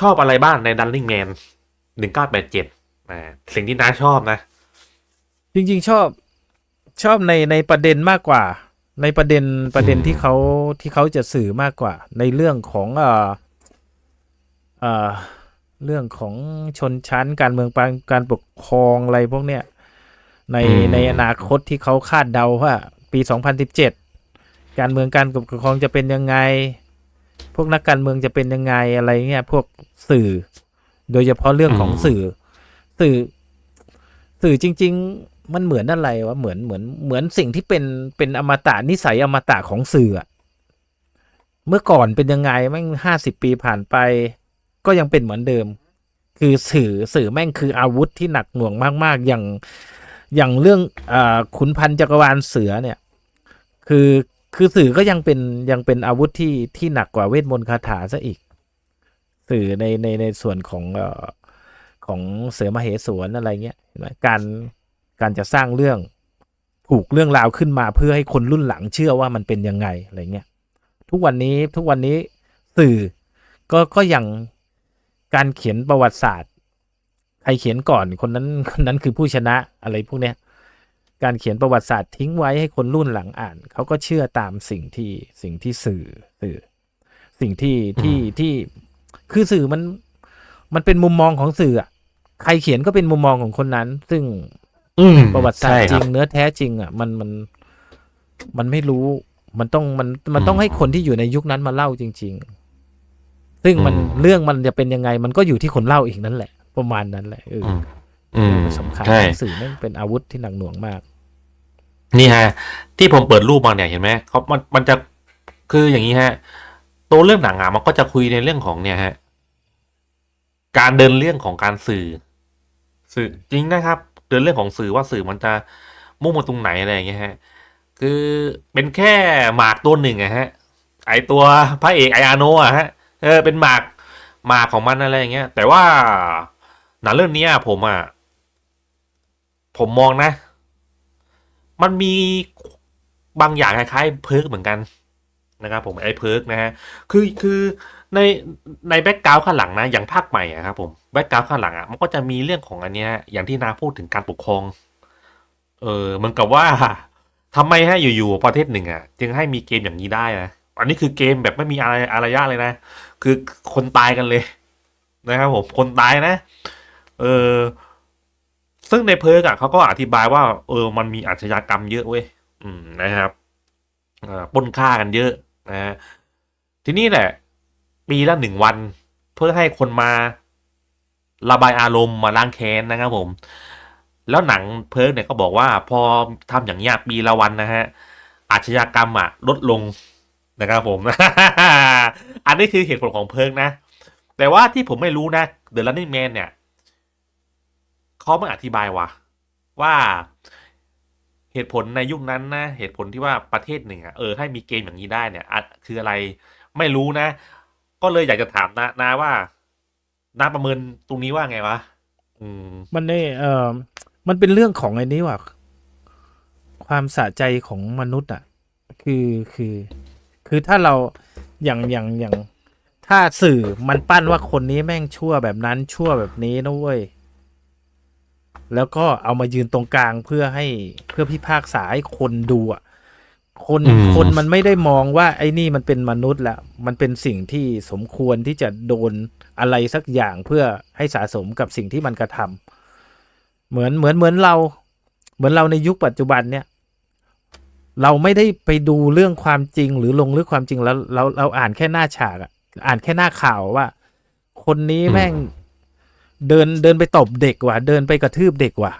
ชอบอะไรบ้างในดันลิงแมนหนึ่งเก้าแปดเจ็ดสิ่งที่น้าชอบนะ จริง ๆ ชอบชอบในในประเด็นมากกว่า ในประเด็นประเด็นอืมที่เขาที่เขาจะสื่อมากกว่า ในเรื่องของเอ่อเอ่อเรื่องของชนชั้นการเมืองการการปกครองอะไรพวกเนี้ยในอืมในอนาคตที่เขาคาดเดาว่า ปี 2017 การเมืองการปกครองจะเป็นยังไง พวกนักการเมืองจะเป็นยังไงอะไรเงี้ยพวกสื่อ โดยเฉพาะเรื่องของอืมสื่อ สื่อ สื่อจริง ๆ มันเหมือนอะไรวะเหมือนเหมือนเหมือนสิ่งที่เป็นเป็นอมตะนิสัยอมตะของสื่ออะเมื่อก่อนเป็นยังไงแม่งห้าสิบปีผ่านไป ก็ยังเป็นเหมือนเดิม คือสื่อสื่อแม่งคืออาวุธที่หนักหน่วงมากๆอย่างอย่างเรื่องอาขุนพันธ์จักรวาลเสือเนี่ย คือ คือสื่อก็ยังเป็นยังเป็นอาวุธที่ที่หนักกว่าเวทมนต์คาถาซะอีก สื่อในในในส่วนของเอ่อของเสือมเหสวนอะไรเงี้ยเห็นไหมการการจะสร้างเรื่องผูกเรื่องราวขึ้นมาเพื่อให้คนรุ่นหลังเชื่อว่ามันเป็นยังไงอะไรเงี้ยทุกวันนี้ทุกวันนี้สื่อก็ก็ยังการเขียนประวัติศาสตร์ ใครเขียนก่อนคนนั้นคนนั้นคือผู้ชนะอะไรพวกเนี้ย การเขียนประวัติศาสตร์ทิ้งไว้ให้คนรุ่นหลังอ่าน เขาก็เชื่อตามสิ่งที่สิ่งที่สื่อสื่อ สิ่งที่ที่ที่คือสื่อมันมันเป็นมุมมองของสื่ออะใครเขียนก็เป็นมุมมองของคนนั้น ซึ่ง อืมประวัติศาสตใช่ร์จคริบงเนื้อแท้จริง อะ มันมันมันไม่รู้ มันต้องมันมันต้องอืมให้คนที่อยู่ในยุคนั้นมาเล่าจริง ๆ ซึ่งมันอืมเรื่องมันจะเป็นยังไง มันก็อยู่ที่คนเล่าอีกนั่นแหละ ประมาณนั้นแหละเอออือมอืม สำคัญใช่สื่อแม่งเป็นอาวุธที่หนักหน่วงมาก นี่ฮะ ที่ผมเปิดรูปมาเนี่ยเห็นไหมเขามันมันจะคืออย่างนี้ฮะ ตัวเรื่องหนังอะมันก็จะคุยในเรื่องของเนี่ยฮะ การเดินเรื่องของการสื่อ สื่อจริงนะครับ เดินเรื่องของสื่อว่าสื่อมันจะมุ่งมาตรงไหนอะไรอย่างเงี้ยฮะ คือเป็นแค่หมากตัวหนึ่งอะฮะ ไอตัวพระเอกไออาโนะอะฮะ เออเป็นหมากหมากของมันอะไรอย่างเงี้ย แต่ว่าหนังเรื่องเนี้ยผมอะ ผมมองนะ มันมีบางอย่างคล้ายๆเพิร์กเหมือนกันนะครับผมไอ้เพิร์กนะฮะคือคือในในแบ็กกราวข้างหลังนะอย่างภาคใหม่อะครับผมแบ็กกราวข้างหลังอะมันก็จะมีเรื่องของอันเนี้ยอย่างที่นาพูดถึงการปกครอง เออเหมือนกับว่าทำไมให้อยู่ๆประเทศหนึ่งอะจึงให้มีเกมอย่างนี้ได้นะอันนี้คือเกมแบบไม่มีอะไรอารยะเลยนะ คือคนตายกันเลย นะครับผมคนตายนะ เออ ซึ่งในเพิร์กอะเขาก็อธิบายว่า เออ มันมีอาชญากรรมเยอะเว้ยอืมนะครับปนฆ่ากันเยอะนะฮะทีนี้แหละ ปีละหนึ่งวัน เพื่อให้คนมาระบายอารมณ์มาล้างแค้นนะครับผม แล้วหนังเพิร์กเนี่ยก็บอกว่า พอทำอย่างเงี้ปีละวันนะฮะอาชญากรรมอะ ลดลงนะครับผม อันนี้คือเหตุผลของเพิร์กนะ แต่ว่าที่ผมไม่รู้นะ The Running Man เนี่ย เขาไม่อธิบายว่ะว่าเหตุผลในยุคนั้นนะเหตุผลที่ว่าประเทศหนึ่งอะเออให้มีเกมอย่างนี้ได้เนี่ยอะคืออะไรไม่รู้นะ ก็เลยอยากจะถามนะนะว่านาประเมินตรงนี้ว่าไงวะอืมมันเนี่ยเออมันเป็นเรื่องของไอ้นี้ว่ะความสะใจของมนุษย์อะ คือคือ คือถ้าเราอย่างอย่างอย่างถ้าสื่อมันปั้นว่าคนนี้แม่งชั่วแบบนั้นชั่วแบบนี้นะเว้ย แล้วก็เอามายืนตรงกลางเพื่อให้เพื่อพิพากษาให้คนดูอะคนอืมคนมันไม่ได้มองว่า ไอ้นี่มันเป็นมนุษย์แล้วมันเป็นสิ่งที่สมควรที่จะโดนอะไรสักอย่างเพื่อให้สะสมกับสิ่งที่มันกระทำเหมือนเหมือนเหมือนเรา เหมือนเราในยุคปัจจุบันเนี่ย เราไม่ได้ไปดูเรื่องความจริงหรือลงลึกความจริงแล้วเราเราอ่านแค่หน้าฉากอะอ่านแค่หน้าข่าวว่า คนนี้แม่ง เดินเดินไปตบเด็กว่ะเดินไปกระทืบเด็กว่ะ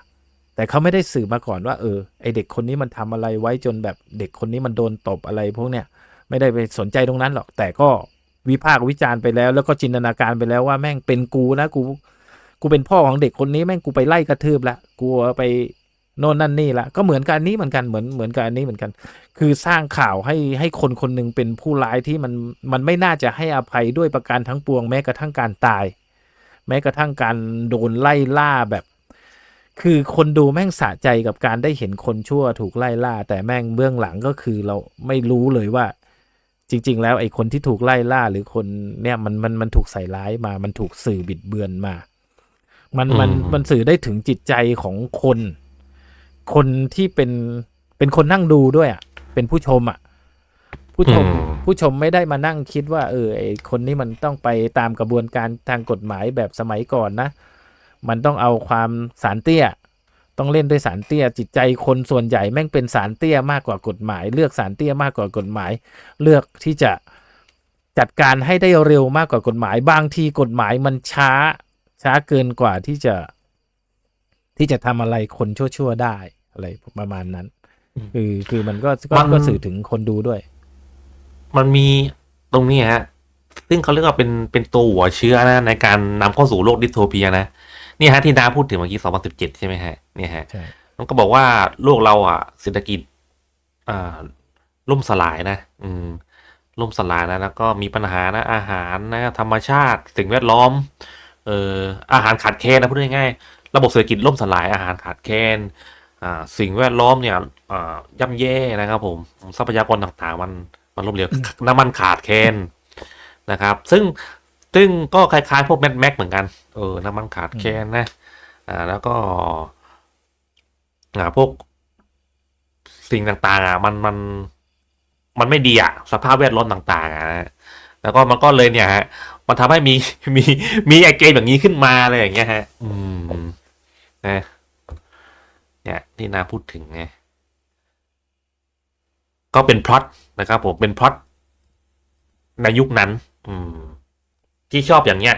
แต่เขาไม่ได้สื่อมาก่อนว่า เออไอเด็กคนนี้มันทำอะไรไว้จนแบบเด็กคนนี้มันโดนตบอะไรพวกเนี้ยไม่ได้ไปสนใจตรงนั้นหรอก แต่ก็วิพากษ์วิจารณ์ไปแล้ว แล้วก็จินตนาการไปแล้วว่าแม่งเป็นกูนะกู กูเป็นพ่อของเด็กคนนี้แม่งกูไปไล่กระทืบละกูไปโน่นนั่นนี่ละก็เหมือนกันนี้เหมือนกันเหมือนเหมือนกับอันนี้เหมือนกัน คือสร้างข่าวให้ให้คนคนหนึ่งเป็นผู้ร้ายที่มันมันไม่น่าจะให้อภัยด้วยประการทั้งปวงแม้กระทั่งการตาย แม้กระทั่งการโดนไล่ล่าแบบ คือคนดูแม่งสะใจกับการได้เห็นคนชั่วถูกไล่ล่า แต่แม่งเบื้องหลังก็คือเราไม่รู้เลยว่า จริง ๆ แล้วไอ้คนที่ถูกไล่ล่าหรือคนเนี่ยมันมันมันถูกใส่ร้ายมา มันถูกสื่อบิดเบือนมา มันมันอืมมันสื่อได้ถึงจิตใจของคน คนที่เป็นเป็นคนนั่งดูด้วยอะ เป็นผู้ชมอะ ผู้ชมอืมผู้ชมไม่ได้มานั่งคิดว่า เออไอคนนี้มันต้องไปตามกระบวนการทางกฎหมายแบบสมัยก่อนนะ มันต้องเอาความสารเตี้ย ต้องเล่นด้วยสารเตี้ย จิตใจคนส่วนใหญ่แม่งเป็นสารเตี้ยมากกว่ากฎหมาย เลือกสารเตี้ยมากกว่ากฎหมาย เลือกที่จะจัดการให้ได้เร็วมากกว่ากฎหมาย บางทีกฎหมายมันช้า ช้าเกินกว่าที่จะที่จะทำอะไรคนชั่วๆได้อะไรประมาณนั้น คือคือมันก็ก็มันก็สื่อถึงคนดูด้วย มันมีตรงนี้ฮะ ซึ่งเขาเรียกว่าเป็นเป็นตัวหัวเชื้อนะ ในการนำเข้าสู่โลกดิสโทเปียนะเนี่ยฮะที่นาพูดถึงเมื่อกี้ 2017 ใช่ไหมฮะเนี่ยฮะใช่มันก็บอกว่าโลกเราอะเศรษฐกิจอ่าล่มสลายนะ อืม ล่มสลายนะแล้วก็มีปัญหานะ อาหารนะธรรมชาติ สิ่งแวดล้อม เอ่ออาหารขาดแคลนนะพูดง่ายๆระบบเศรษฐกิจล่มสลายอาหารขาดแคลนอ่าสิ่งแวดล้อมเนี่ยอ่าย่ำแย่นะครับผมทรัพยากรต่างๆมัน มันล้มเหลวน้ำมันขาดแคลนนะครับ ซึ่งซึ่งก็คล้ายๆ พวกแมดแม็กเหมือนกันเออน้ำมันขาดแคลนนะอ่าแล้วก็อ่าพวกสิ่งต่างๆอะมันมันมันไม่ดีอะสภาพแวดล้อมต่างๆอะนะแล้วก็มันก็เลยเนี่ยฮะมันทำให้มีมีมีไอเกมอย่างนี้ขึ้นมาอะไรอย่างเงี้ยฮะ อืมนะเนี่ยที่นาพูดถึงไง ก็เป็นพล็อตนะครับผมเป็นพล็อตในยุคนั้น อืม ที่ชอบอย่างเงี้ย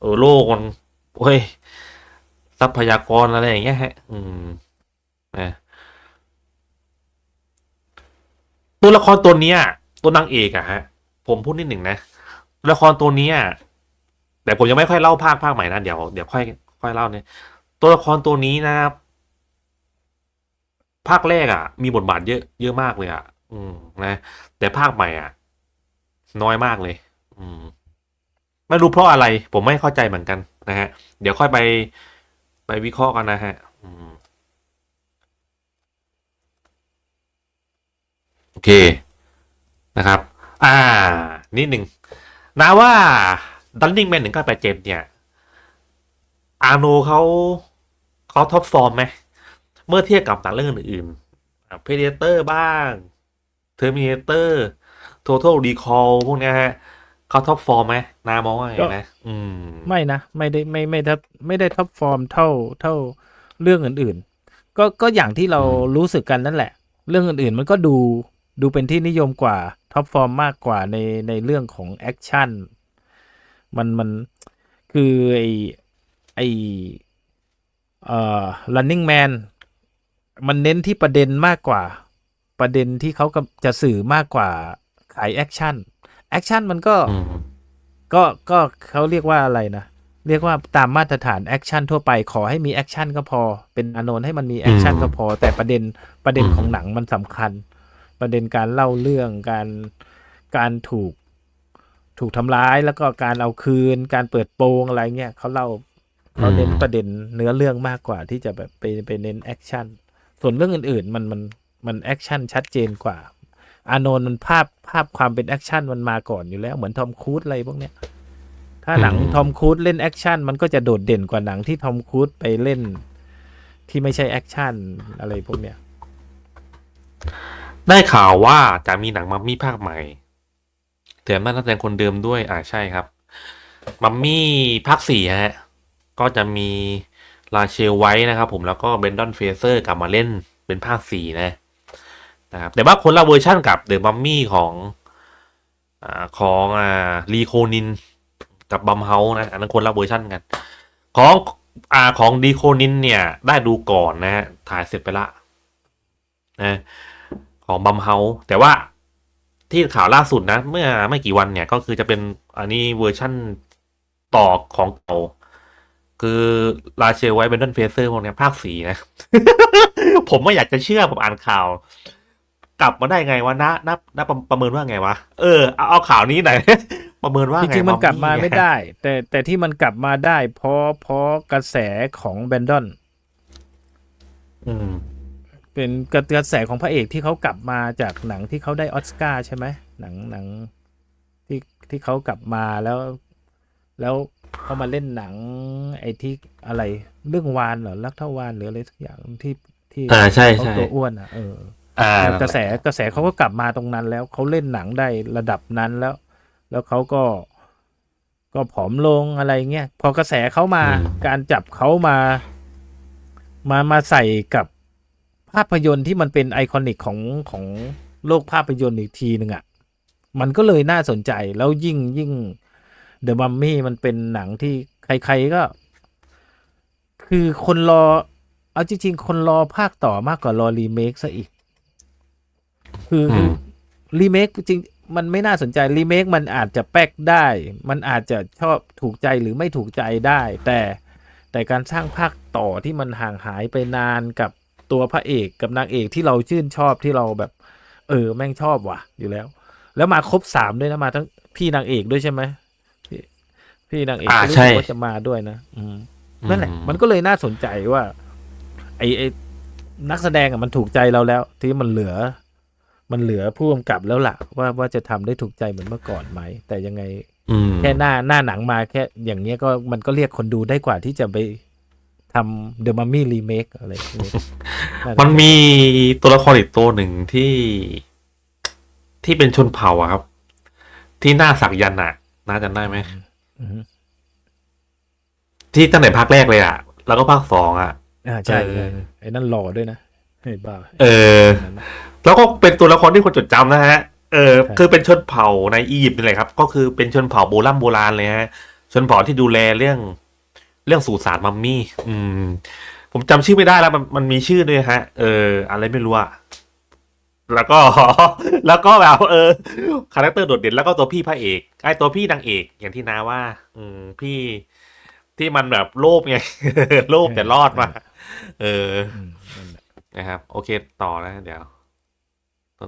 เออโลกมันโอ้ยทรัพยากรอะไรอย่างเงี้ยฮะ อืมนะตัวละครตัวเนี้ย ตัวนางเอกอะฮะ ผมพูดนิดหนึ่งนะตัวละครตัวเนี้ยแต่ผมยังไม่ค่อยเล่าภาคภาคใหม่นะเดี๋ยวเดี๋ยวค่อยค่อยเล่าเนี่ยตัวละครตัวนี้นะครับภาคแรกอะมีบทบาทเยอะเยอะมากเลยอะ อืมนะ แต่ภาคใหม่อะ น้อยมากเลย อืม ไม่รู้เพราะอะไร ผมไม่เข้าใจเหมือนกันนะฮะ เดี๋ยวค่อยไปไปวิเคราะห์กันนะฮะ อืมโอเคนะครับ อ่า นิดหนึ่งนะว่าดันนิงแมนหนึ่งก้าแปดเจ็ดเนี่ย อาโนเขาเขาท็อปฟอร์มไหม เมื่อเทียบกับหนังเรื่องอื่นๆเพเดเตอร์บ้าง เทอร์มินเตอร์ Total Recall พวกเนี้ยฮะเขาท็อปฟอร์มไหมนามองว่าไงนะอืม ไม่นะ ไม่ได้ไม่ไม่ทับไม่ได้ท็อปฟอร์มเท่าเท่าเรื่องอื่น ๆ ก็ก็อย่างที่เราอืมรู้สึกกันนั่นแหละ เรื่องอื่นๆ มันก็ดูดูเป็นที่นิยมกว่าท็อปฟอร์มมากกว่าในในเรื่องของแอคชั่นมันมันคือไอไอเอ่อ running man มันเน้นที่ประเด็นมากกว่า ประเด็นที่เขากำจะสื่อมากกว่าขายแอคชั่นแอคชั่นมันก็อืมก็ก็เขาเรียกว่าอะไรนะเรียกว่าตามมาตรฐานแอคชั่นทั่วไปขอให้มีแอคชั่นก็พอ เป็นอานนท์ให้มันมีแอคชั่นอืมก็พอ แต่ประเด็นประเด็นอืมของหนังมันสำคัญ ประเด็นการเล่าเรื่องการการถูกถูกทำร้ายแล้วก็การเอาคืน การเปิดโปงอะไรเงี้ยเขาเล่าเขาเน้นประเด็นเนื้อเรื่องมากกว่าที่จะแบบไปไปเน้นแอคชั่นส่วนเรื่องอื่นๆ มันมัน มันแอคชั่นชัดเจนกว่า อานนท์มันภาพภาพความเป็นแอคชั่นมันมาก่อนอยู่แล้วเหมือนทอมครูซอะไรพวกเนี้ยถ้าหนังอืมทอมครูซเล่นแอคชั่นมันก็จะโดดเด่นกว่าหนังที่ทอมครูซไปเล่น ที่ไม่ใช่แอคชั่นอะไรพวกเนี้ยได้ข่าวว่าจะมีหนังมัมมี่ภาคใหม่แถมนักแสดงคนเดิมด้วย อ่าใช่ครับ มัมมี่ภาคสี่ฮะ ก็จะมีลาเชลไว้นะครับผมแล้วก็เบนดอนเฟเซอร์กลับมาเล่นเป็นภาคสี่นะ นะครับแต่ว่าคนละเวอร์ชั่นกับเดอะมัมมี่ของอของอ่ารีโคนินกับบัมเฮานะอันนั้นคนละเวอร์ชั่นกัน ของอ่าของดีโคนินเนี่ยได้ดูก่อนนะฮะถ่ายเสร็จไปละนะของบัมเฮาแต่ว่าที่ข่าวล่าสุดนะ เมื่อไม่กี่วันเนี่ยก็คือจะเป็นอันนี้เวอร์ชั่นต่อของเก่าคือลาเชลไว้เบนดอนเฟเซอร์พวกนี้ภาคสีนะ ผมไม่อยากจะเชื่อผมอ่านข่าว กลับมาได้ไงวะนะนับนับประเมินว่าไงวะเออเอาเอาข่าวนี้หน่อย ประเมินว่าจไงริงๆมันกลับมาเนี่ยไม่ได้ แต่แต่ที่มันกลับมาได้ เพราะเพราะกระแสของแบนดอนอืมเป็นกระกระแสของพระเอกที่เขากลับมาจากหนังที่เขาได้ออสการ์ใช่ไหมหนังหนังที่ที่เขากลับมาแล้ว แล้วเขามาเล่นหนัง ไอ้ที่อะไร เรื่องวานเหรอลักเท่าวานหรืออะไรสักอย่างที่ที่อ่าใช่เขาใช่ตัวอ้วนอะเอออ่าแล้ว กระแสกระแสเขาก็กลับมาตรงนั้นแล้วเขาเล่นหนังได้ระดับนั้นแล้ว แล้วเขาก็ ก็ผอมลงอะไรเงี้ยพอกระแสเขามาอืมการจับเขามา มามาใส่กับภาพยนตร์ที่มันเป็นไอคอนิกของของโลกภาพยนตร์อีกทีหนึ่งอะ่ะมันก็เลยน่าสนใจแล้วยิ่งยิ่งเดอะมัมมี่มันเป็นหนังที่ใครๆก็ คือคนรอ เอาจริงๆ คนรอภาคต่อมากกว่ารอรีเมคซะอีก คืออมรีเมคจริงมันไม่น่าสนใจรีเมคมันอาจจะแป๊กได้ มันอาจจะชอบถูกใจหรือไม่ถูกใจได้ แต่แต่การสร้างภาคต่อที่มันห่างหายไปนานกับตัวพระเอกกับนางเอกที่เราชื่นชอบที่เราแบบ เออ แม่งชอบว่ะ อยู่แล้ว แล้วมาครบสามด้วยนะมาทั้งพี่นางเอกด้วยใช่ไหมพี่พี่นางเอกอ่าก็รู้ใช่สึกว่าจะมาด้วยนะอืมนั่นแหละ มันก็เลยน่าสนใจว่า ไอ้ไอ้นักแสดงอะมันถูกใจเราแล้ว ที่มันเหลือ มันเหลือผู้กำกับแล้วล่ะ ว่าว่าจะทำได้ถูกใจเหมือนเมื่อก่อนไหม แต่ยังไงอืมแค่หน้าหน้าหนังมาแค่อย่างเงี้ยก็มันก็เรียกคนดูได้กว่าที่จะไปทำเดอะมัมมี่รีเมคอะไรพวกนี้นั่นแหละมันมีตัวละครอีกตัวหนึ่งที่ที่เป็นชนเผ่าอะครับ ที่หน้าสักยันต์อะน่าจะได้ไหมอือฮึที่ตั้งแต่ภาคแรกเลยอะแล้วก็ภาคสองอะอ่าใช่เออไอ้นั่นหล่อด้วยนะเฮ้ยบ้าเออนั่นนะ แล้วก็เป็นตัวละครที่คนจดจำนะฮะ เออใช่คือเป็นชนเผ่าในอียิปต์นี่แหละครับ ก็คือเป็นชนเผ่าโบราณโบราณเลยฮะ ชนเผ่าที่ดูแลเรื่อง เรื่องสุสานมัมมี่ อืม ผมจำชื่อไม่ได้แล้วมันมันมีชื่อด้วยฮะ เออ อะไรไม่รู้อะแล้วก็แล้วก็แบบเออคาแรคเตอร์โดดเด่นแล้วก็ตัวพี่พระเอกไอ้ตัวพี่นางเอก อย่างที่นาว่า อืมพี่ที่มันแบบโลภไงโลภแต่รอดมา เอออืมนั่นแหละนะครับ โอเคต่อนะเดี๋ยว